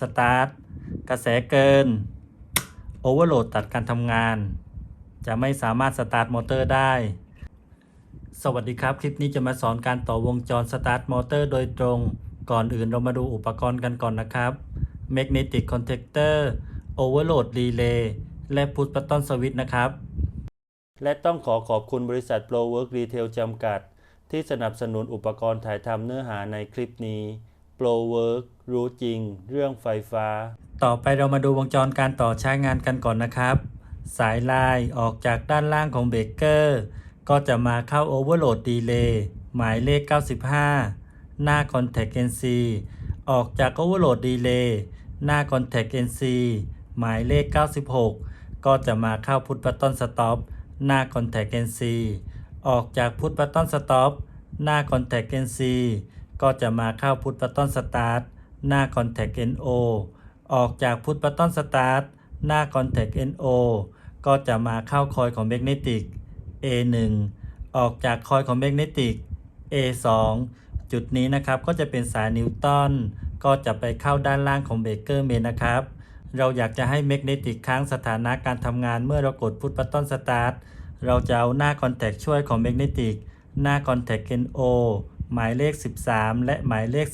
สตาร์ทกระแสเกินโอเวอร์โหลดตัดการทำงาน จะไม่สามารถสตาร์ทมอเตอร์ได้ สวัสดีครับ คลิปนี้จะมาสอนการต่อวงจรสตาร์ทมอเตอร์โดยตรง ก่อนอื่นเรามาดูอุปกรณ์กันก่อนนะครับ Magnetic Contactor Overload Relay และ Push Button Switch นะครับ และต้องขอขอบคุณบริษัท Pro Work Retail จำกัด ที่สนับสนุนอุปกรณ์ถ่ายทำเนื้อหาในคลิปนี้ Pro Work รู้จริงเรื่องไฟฟ้า ต่อไปเรามาดูวงจรการต่อใช้งานกันก่อนนะครับ สายลายออกจากด้านล่างของเบรกเกอร์ ก็จะมาเข้า Overload Relay หมายเลข 95 หน้า Contact NC ออกจาก Overload Relay หน้า Contact NC หมายเลข 96 ก็จะมาเข้า Push Button Stop หน้า Contact NC ออกจาก Push Button Stop หน้า Contact NC ก็จะมาเข้า Push Button Start หน้า Contact NO ออกจาก Push Button Start หน้า Contact NO ก็จะมาเข้าคอยของ Magnetic A1 ออกจากคอยของ Magnetic A2 จุดนี้นะครับก็จะเป็นสายนิวตันก็จะไปเข้าด้านล่างของเบเกอร์เมนนะครับ เราอยากจะให้ Magnetic ค้างสถานะการทำงานเมื่อเรากดพุทบัตตอนสตาร์ทเราจะเอาหน้า Contact ช่วยของ Magnetic หน้า Contact NO หมายเลข 13 และหมายเลข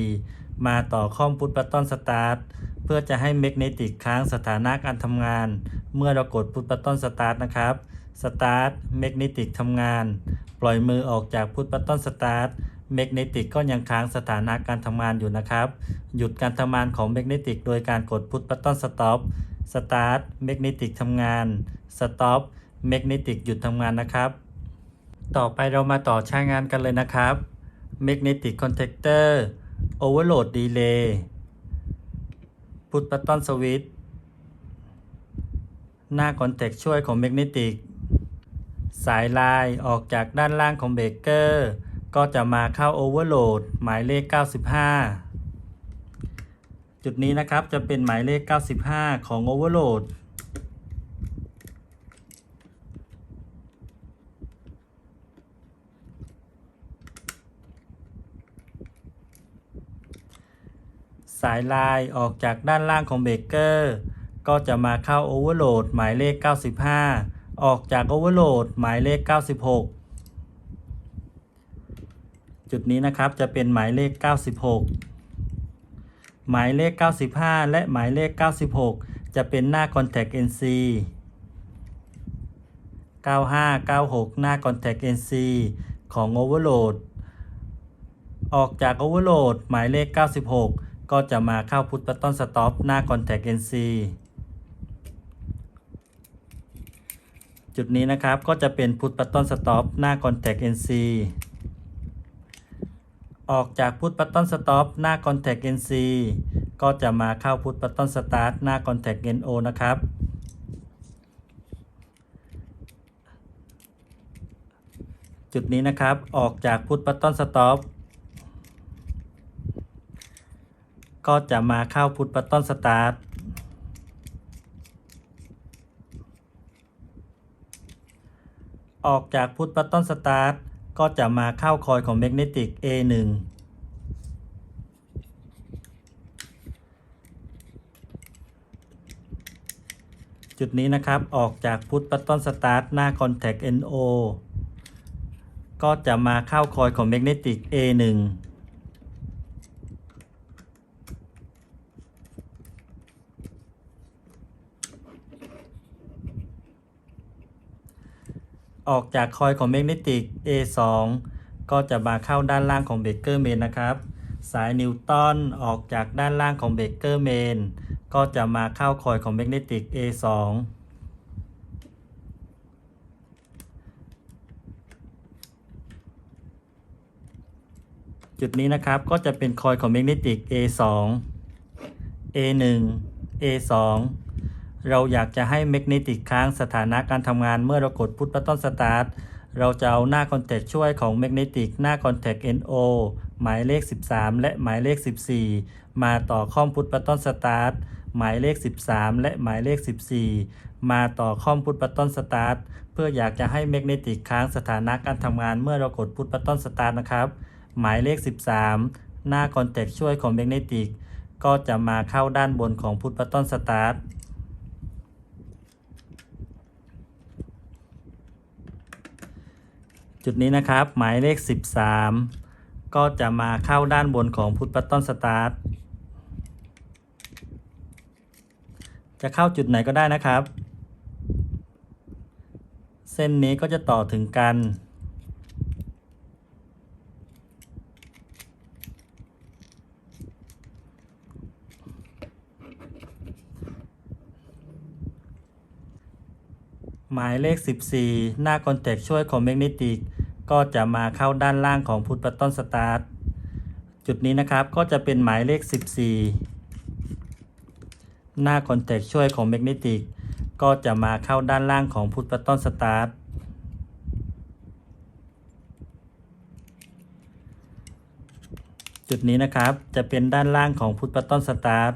14 มาต่อข้อมพุทบัตตอนสตาร์ทเพื่อจะให้ Magnetic ค้างสถานะการทำงาน เมื่อเรากดพุทบัตตอนสตาร์ทนะครับสตาร์ท Magnetic ทำงาน ปล่อยมือออกจากพุทบัตตอนสตาร์ท Magnetic ก็ยังค้างสถานะการทำงานอยู่นะครับ หยุดการทำงานของ Magnetic โดยการกดพุทบัตตอนสต็อปสตาร์ท Magnetic ทำงานสต็อป Magnetic หยุดทำงานนะครับ ต่อไปเรามาต่อใช้งานกันเลยนะครับ Magnetic Contactor Overload Relay Push Button Switch หน้า Contact ช่วยของ Magnetic สายลายออกจากด้านล่างของเบรกเกอร์ ก็จะมาเข้า Overload หมายเลข 95 จุดนี้นะครับจะเป็นหมายเลข 95 ของ Overload สายลายออกจากด้านล่างของเบรกเกอร์ ก็จะมาเข้า Overload หลดหมายเลข 95 ออกจาก Overload หมายเลข 96 จุดนี้นะครับจะเป็นหมายเลข 96 หมายเลข 95 และหมายเลข 96 จะเป็นหน้า Contact NC 95 96 หน้า Contact NC ของ Overload ออกจาก Overload หมายเลข 96 ก็จะมาเข้าพุทบัตตอนสต็อปหน้า Contact NC จุดนี้นะครับก็จะเป็นพุทบัตตอนสต็อปหน้า Contact NC ออกจากพุทบัตตอนสต็อปหน้า Contact NC ก็จะมาเข้าพุทบัตตอนสตาร์ทหน้า Contact NO นะครับจุดนี้นะครับ ออกจากพุทบัตตอนสต็อป ก็จะมาเข้าพุทธบัตตอนสตาร์ทออกจากพุทธบัตตอนสตาร์ทก็จะมาเข้าคอยของแมกเนติก A1 จุดนี้นะครับออกจากพุทธบัตตอนสตาร์ทหน้าคอนแทค NO ก็จะมาเข้าคอยของแมกเนติก A1 ออกจากคอยของ Magnetic A2 ก็จะมาเข้าด้านล่างของเบเกอร์เมนนะครับ สายนิวตันออกจากด้านล่างของเบเกอร์เมนก็จะมาเข้าคอยของ Magnetic A2 จุดนี้นะครับก็จะเป็นคอยของ Magnetic A2 A1 A2 เราอยากจะให้ Magnetic ค้างสถานะการทำงานเมื่อเรากด Push Button Start เราจะเอาหน้า Contact ช่วยของ Magnetic หน้า Contact NO หมายเลข 13 และหมายเลข 14 มาต่อข้อม Push Button Start หมายเลข 13 และหมายเลข 14 มาต่อข้อม Push Button Start เพื่ออยากจะให้ Magnetic ค้างสถานะการทำงานเมื่อเรากด Push Button Start นะครับ หมายเลข 13 หน้า Contact ช่วยของ Magnetic ก็จะมาเข้าด้านบนของพุทบัตตอนสตาร์ท จุดนี้นะครับ หมายเลข 13 ก็จะมาเข้าด้านบนของพุทบัตตอนสตาร์ทจะเข้าจุดไหนก็ได้นะครับ เส้นนี้ก็จะต่อถึงกัน หมายเลข 14 หน้าคอนแทคช่วยของแมกเนติก ก็จะมาเข้าด้านล่างของพุทธบัตตอนสตาร์ทจุดนี้นะครับก็จะเป็นหมายเลข 14 หน้าคอนแทคช่วยของแมกเนติกก็จะมาเข้าด้านล่างของพุทธบัตตอนสตาร์ทจุดนี้นะครับจะเป็นด้านล่างของพุทธบัตตอนสตาร์ท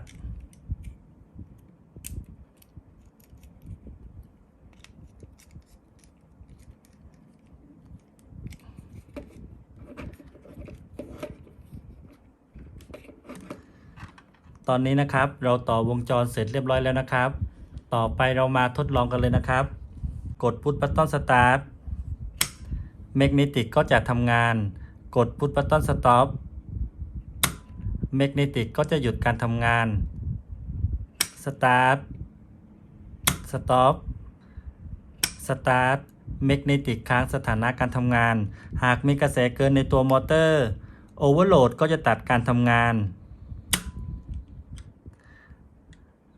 ตอนนี้นะครับเราต่อวงจรเสร็จเรียบร้อยแล้วนะครับ ต่อไปเรามาทดลองกันเลยนะครับ กดพุทบัตตอนสตาร์ทเมกเนติกก็จะทำงาน กดพุทบัตตอนสต็อปเมกเนติกก็จะหยุดการทำงานสตาร์ทสต็อปสตาร์ทเมกเนติกค้างสถานะการทำงาน หากมีกระแสเกินในตัวมอเตอร์โอเวอร์โหลดก็จะตัดการทำงาน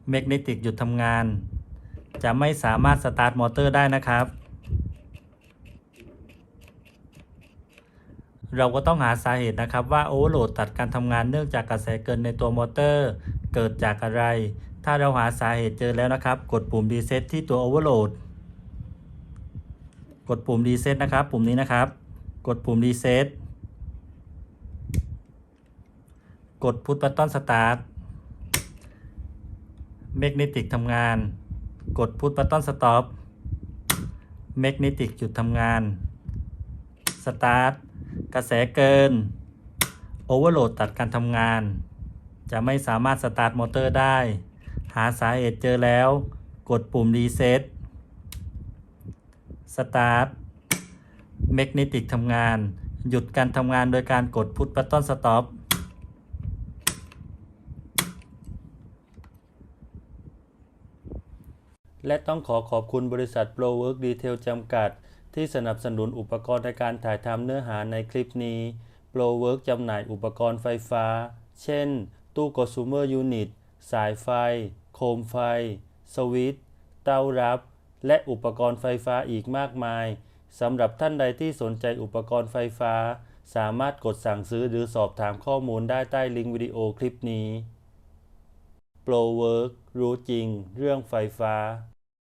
เมกเนติกหยุดทำงาน จะไม่สามารถสตาร์ทมอเตอร์ได้นะครับ เราก็ต้องหาสาเหตุนะครับว่าโอเวอร์โหลดตัดการทำงานเนื่องจากกระแสเกินในตัวมอเตอร์ เกิดจากอะไร ถ้าเราหาสาเหตุเจอแล้วนะครับ กดปุ่มรีเซ็ตที่ตัวโอเวอร์โหลดกดปุ่มรีเซ็ตนะครับ ปุ่มนี้นะครับ กดปุ่มรีเซ็ตกดพุทบัตตอนสตาร์ท เมกเนติกทำงาน กดพุทบัตตอนสต็อปเมกเนติกหยุดทำงานสตาร์ทกระแสเกินโอเวอร์โหลดตัดการทำงาน จะไม่สามารถสตาร์ทมอเตอร์ได้ หาสาเหตุเจอแล้ว กดปุ่มรีเซ็ตสตาร์ทเมกเนติกทำงาน หยุดการทำงานโดยการกดพุทบัตตอนสต็อป และต้องขอขอบคุณบริษัท ProWork Detail จำกัด ที่สนับสนุนอุปกรณ์ในการถ่ายทำเนื้อหาในคลิปนี้ ProWork จำหน่ายอุปกรณ์ไฟฟ้า เช่น ตู้ Consumer Unit สายไฟ โคมไฟ สวิตช์เตารับ และอุปกรณ์ไฟฟ้าอีกมากมาย สำหรับท่านใดที่สนใจอุปกรณ์ไฟฟ้า สามารถกดสั่งซื้อหรือสอบถามข้อมูลได้ใต้ลิงก์วิดีโอคลิปนี้ ProWork รู้จริง เรื่องไฟฟ้า